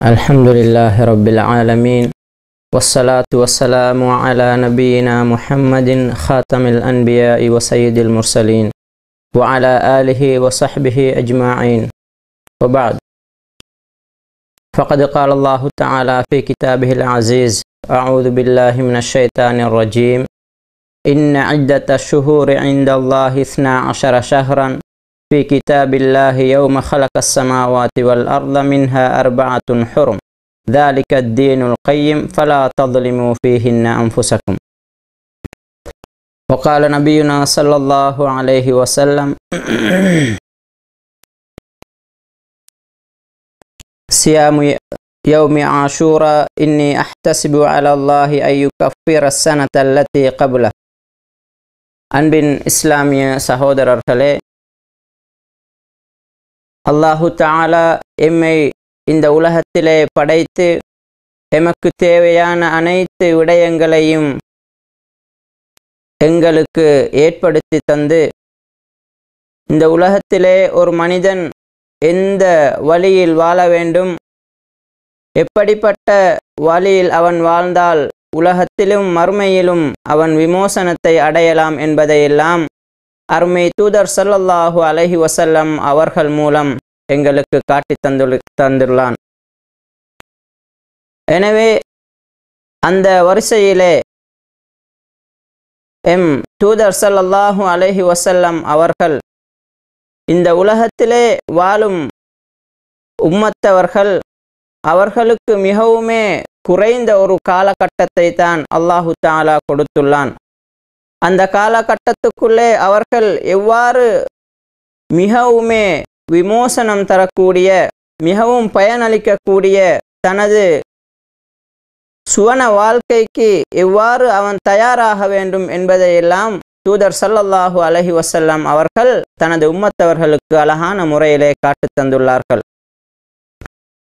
الحمد لله رب العالمين والصلاة والسلام على نبينا محمد خاتم الأنبياء وسيد المرسلين وعلى آله وصحبه أجمعين. وبعد فقد قال الله تعالى في كتابه العزيز أعوذ بالله من الشيطان الرجيم. إن عدة الشهور عند الله اثنا عشر شهرا. في كتاب الله يوم خلق السماوات والأرض منها أربعة حرم ذلك الدين القيم فلا تظلموا فيهن أنفسكم وقال نبينا صلى الله عليه وسلم صيام يوم عاشوراء إني أحتسب على الله أن يكفر السنة التي قبله அன்பின் இஸ்லாமிய சகோதரர்களே அல்லாஹு தாலா எம்மை இந்த உலகத்திலே படைத்து எமக்கு தேவையான அனைத்து விடயங்களையும் எங்களுக்கு ஏற்படுத்தி தந்து இந்த உலகத்திலே ஒரு மனிதன் எந்த வழியில் வாழ வேண்டும் எப்படிப்பட்ட வழியில் அவன் வாழ்ந்தால் உலகத்திலும் மறுமையிலும் அவன் விமோசனத்தை அடையலாம் என்பதையெல்லாம் அருமை தூதர் சல்லல்லாஹு அலஹி வசல்லம் அவர்கள் மூலம் எங்களுக்கு காட்டி தந்து தந்துள்ளான். எனவே அந்த வரிசையிலே எம் தூதர் சல்லல்லாஹு அலஹி வசல்லம் அவர்கள் இந்த உலகத்திலே வாழும் உம்மத்தவர்கள் அவர்களுக்கு மிகவுமே குறைந்த ஒரு காலகட்டத்தை தான் அல்லாஹு தாலா கொடுத்துள்ளான். அந்த காலகட்டத்துக்குள்ளே அவர்கள் எவ்வாறு மிகவுமே விமோசனம் தரக்கூடிய மிகவும் பயனளிக்கக்கூடிய தனது சுவன வாழ்க்கைக்கு எவ்வாறு அவன் தயாராக வேண்டும் என்பதையெல்லாம் தூதர் சல்லல்லாஹு அலஹி வசல்லாம் அவர்கள் தனது உம்மத்தவர்களுக்கு அழகான முறையிலே காட்டு தந்துள்ளார்கள்.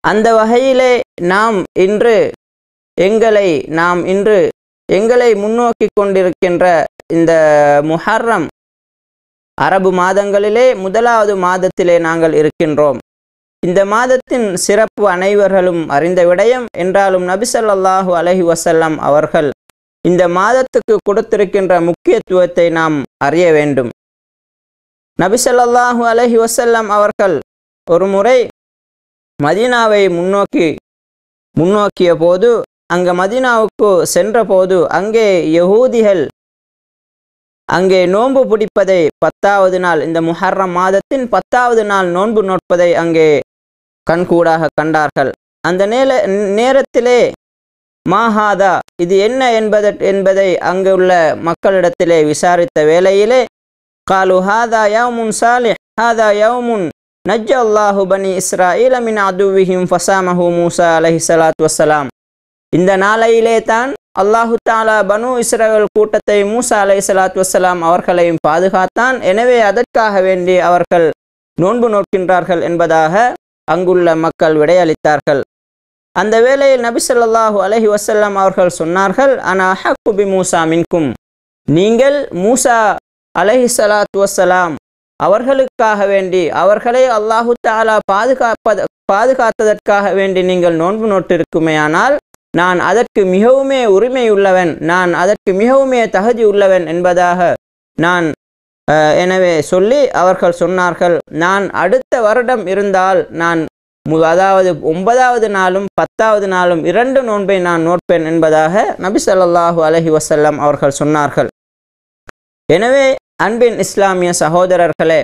அந்த வகையிலே நாம் இன்று எங்களை நாம் இன்று எங்களை முன்னோக்கி கொண்டிருக்கின்ற இந்த முஹர்ரம் அரபு மாதங்களிலே முதலாவது மாதத்திலே நாங்கள் இருக்கின்றோம். இந்த மாதத்தின் சிறப்பு அனைவர்களும் அறிந்த விடயம் என்றாலும் நபிசல்லாஹு அலஹி வசல்லாம் அவர்கள் இந்த மாதத்துக்கு கொடுத்திருக்கின்ற முக்கியத்துவத்தை நாம் அறிய வேண்டும். நபிசல்லாஹு அலஹி வசல்லாம் அவர்கள் ஒரு முறை மதீனாவை முன்னோக்கி முன்னோக்கிய போது அங்கே மதினாவுக்கு சென்றபோது அங்கே யகூதிகள் அங்கே நோன்பு பிடிப்பதை பத்தாவது நாள் இந்த முஹர்ரம் மாதத்தின் பத்தாவது நாள் நோன்பு நோட்பதை அங்கே கண்கூடாக கண்டார்கள். அந்த நேர நேரத்திலே மாஹாதா இது என்ன என்பத என்பதை அங்கு உள்ள மக்களிடத்திலே விசாரித்த வேளையிலே காலு ஹாதா யவுமுன் சாலிஹ் ஹாதா யவுமுன் நஜ் அல்லாஹு பனி இஸ்ராயில் மின் அதுவிஹிம் ஃபசாமஹு மூசா அலஹி சலாத் வசலாம் இந்த நாளையிலே தான் அல்லாஹு தாலா பனு இஸ்ரேல் கூட்டத்தை மூசா அலை சலாத் வசலாம் அவர்களையும் பாதுகாத்தான். எனவே அதற்காக வேண்டி அவர்கள் நோன்பு நோக்கின்றார்கள் என்பதாக அங்குள்ள மக்கள் விடையளித்தார்கள். அந்த வேளையில் நபி சொல்லாஹு அலஹி வசல்லாம் அவர்கள் சொன்னார்கள் அனா ஹக்குபி மூசா மின்கும்? நீங்கள் மூசா அலஹி சலாத் வசலாம் அவர்களுக்காக வேண்டி அவர்களை அல்லாஹு தாலா பாதுகாப்பத பாதுகாத்ததற்காக வேண்டி நீங்கள் நோன்பு நோட்டிருக்குமேயானால் நான் அதற்கு மிகவுமே உரிமையுள்ளவன் நான் அதற்கு மிகவுமே தகுதி உள்ளவன் என்பதாக நான் எனவே சொல்லி அவர்கள் சொன்னார்கள். நான் அடுத்த வருடம் இருந்தால் நான் அதாவது ஒன்பதாவது நாளும் பத்தாவது நாளும் இரண்டு நோன்பை நான் நோட்பேன் என்பதாக நபி சொல்லாஹூ அலஹி வசல்லம் அவர்கள் சொன்னார்கள். எனவே அன்பின் இஸ்லாமிய சகோதரர்களே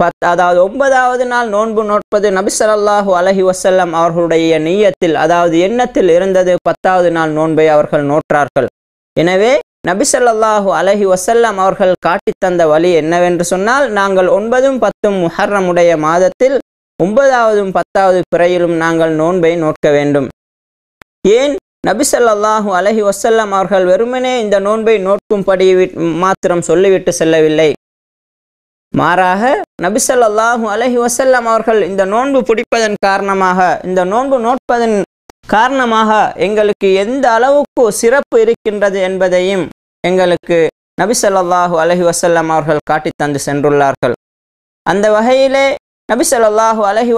பத் அதாவது ஒன்பதாவது நாள் நோன்பு நோட்பது நபிசல்லாஹு அலஹி வசல்லம் அவர்களுடைய நீயத்தில் அதாவது எண்ணத்தில் இருந்தது பத்தாவது நாள் நோன்பை அவர்கள் நோற்றார்கள். எனவே நபிசல்லாஹு அலஹி வசல்லம் அவர்கள் காட்டித்தந்த வழி என்னவென்று சொன்னால் நாங்கள் ஒன்பதும் பத்தும் முஹர்ரமுடைய மாதத்தில் ஒன்பதாவதும் பத்தாவது பிறையிலும் நாங்கள் நோன்பை நோக்க வேண்டும். ஏன்? நபிசல்லாஹு அலஹி வசல்லம் அவர்கள் வெறுமனே இந்த நோன்பை நோட்கும்படி மாத்திரம் சொல்லிவிட்டு செல்லவில்லை. மாறாக நபிசல்லாஹூ அலஹி வசல்லம் அவர்கள் இந்த நோன்பு பிடிப்பதன் காரணமாக இந்த நோன்பு நோட்பதன் காரணமாக எங்களுக்கு எந்த அளவுக்கு சிறப்பு இருக்கின்றது என்பதையும் எங்களுக்கு நபிசல்லாஹூ அலஹி வசல்லம் அவர்கள் காட்டி தந்து சென்றுள்ளார்கள். அந்த வகையிலே நபி அலஹி அலைஹி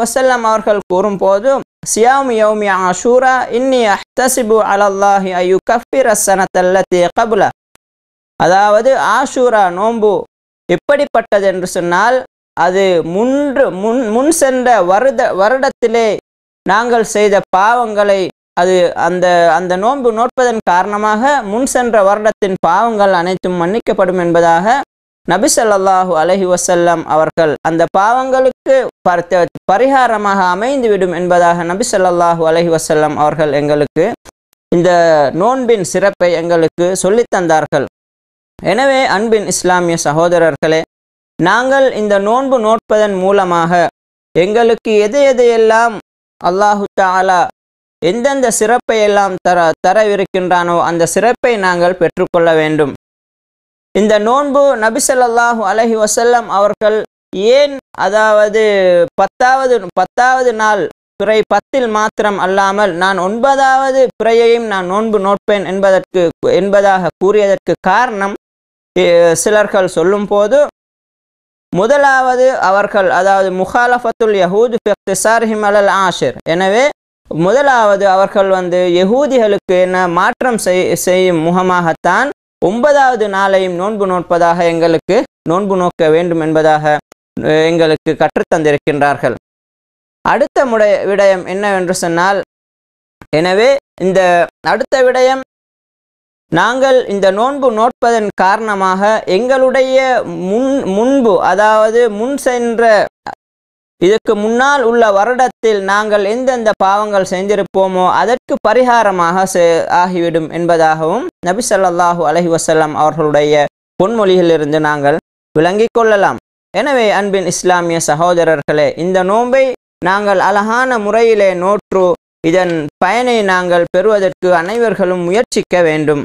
அவர்கள் கூறும்போதும் சியாமி யௌமி ஆஷூரா இன்னி அஹ்தசிபு அலல்லாஹி ஐயு கஃபிர் அசனத்தல்லத்தி கபுல அதாவது ஆஷூரா நோன்பு எப்படிப்பட்டது என்று சொன்னால் அது முன்று முன் முன் சென்ற வருட வருடத்திலே நாங்கள் செய்த பாவங்களை அது அந்த அந்த நோன்பு நோட்பதன் காரணமாக முன் சென்ற வருடத்தின் பாவங்கள் அனைத்தும் மன்னிக்கப்படும் என்பதாக நபி ஸல்லல்லாஹு அலைஹி அவர்கள் அந்த பாவங்களுக்கு பரிகாரமாக அமைந்துவிடும் என்பதாக நபி ஸல்லல்லாஹு அலைஹி அவர்கள் எங்களுக்கு இந்த நோன்பின் சிறப்பை எங்களுக்கு சொல்லித்தந்தார்கள் எனவே அன்பின் இஸ்லாமிய சகோதரர்களே நாங்கள் இந்த நோன்பு நோட்பதன் மூலமாக எங்களுக்கு எது எதையெல்லாம் அல்லாஹு தாலா எந்தெந்த சிறப்பை எல்லாம் தர தரவிருக்கின்றானோ அந்த சிறப்பை நாங்கள் பெற்றுக்கொள்ள வேண்டும். இந்த நோன்பு நபிசல்லாஹு அலஹி வசல்லம் அவர்கள் ஏன் அதாவது பத்தாவது பத்தாவது நாள் பிறை பத்தில் மாத்திரம் அல்லாமல் நான் ஒன்பதாவது பிறையையும் நான் நோன்பு நோட்பேன் என்பதற்கு என்பதாக கூறியதற்கு காரணம் சிலர்கள் சிலர்கள் சொல்லும்போது முதலாவது அவர்கள் அதாவது முஹாலஃபத்துல் யஹூத் ஃபிக்திசார்ஹிம் அலல் ஆஷிர். எனவே முதலாவது அவர்கள் வந்து யகூதிகளுக்கு என்ன மாற்றம் செய் செய்யும் முகமாகத்தான் ஒன்பதாவது நாளையும் நோன்பு நோட்பதாக எங்களுக்கு நோன்பு நோக்க வேண்டும் என்பதாக எங்களுக்கு கற்றுத்தந்திருக்கின்றார்கள் அடுத்த முடைய விடயம் என்னவென்று சொன்னால் எனவே இந்த அடுத்த விடயம் நாங்கள் இந்த நோன்பு நோட்பதன் காரணமாக எங்களுடைய முன் முன்பு அதாவது முன் சென்ற இதுக்கு முன்னால் உள்ள வருடத்தில் நாங்கள் எந்தெந்த பாவங்கள் செஞ்சிருப்போமோ அதற்கு பரிகாரமாக செ- ஆகிவிடும் என்பதாகவும் நபி ஸல்லல்லாஹு அலைஹி அவர்களுடைய பொன்மொழியிலிருந்து நாங்கள் விளங்கிக் கொள்ளலாம். எனவே அன்பின் இஸ்லாமிய சகோதரர்களே இந்த நோன்பை நாங்கள் அழகான முறையிலே நோற்று இதன் பயனை நாங்கள் பெறுவதற்கு அனைவர்களும் முயற்சிக்க வேண்டும்.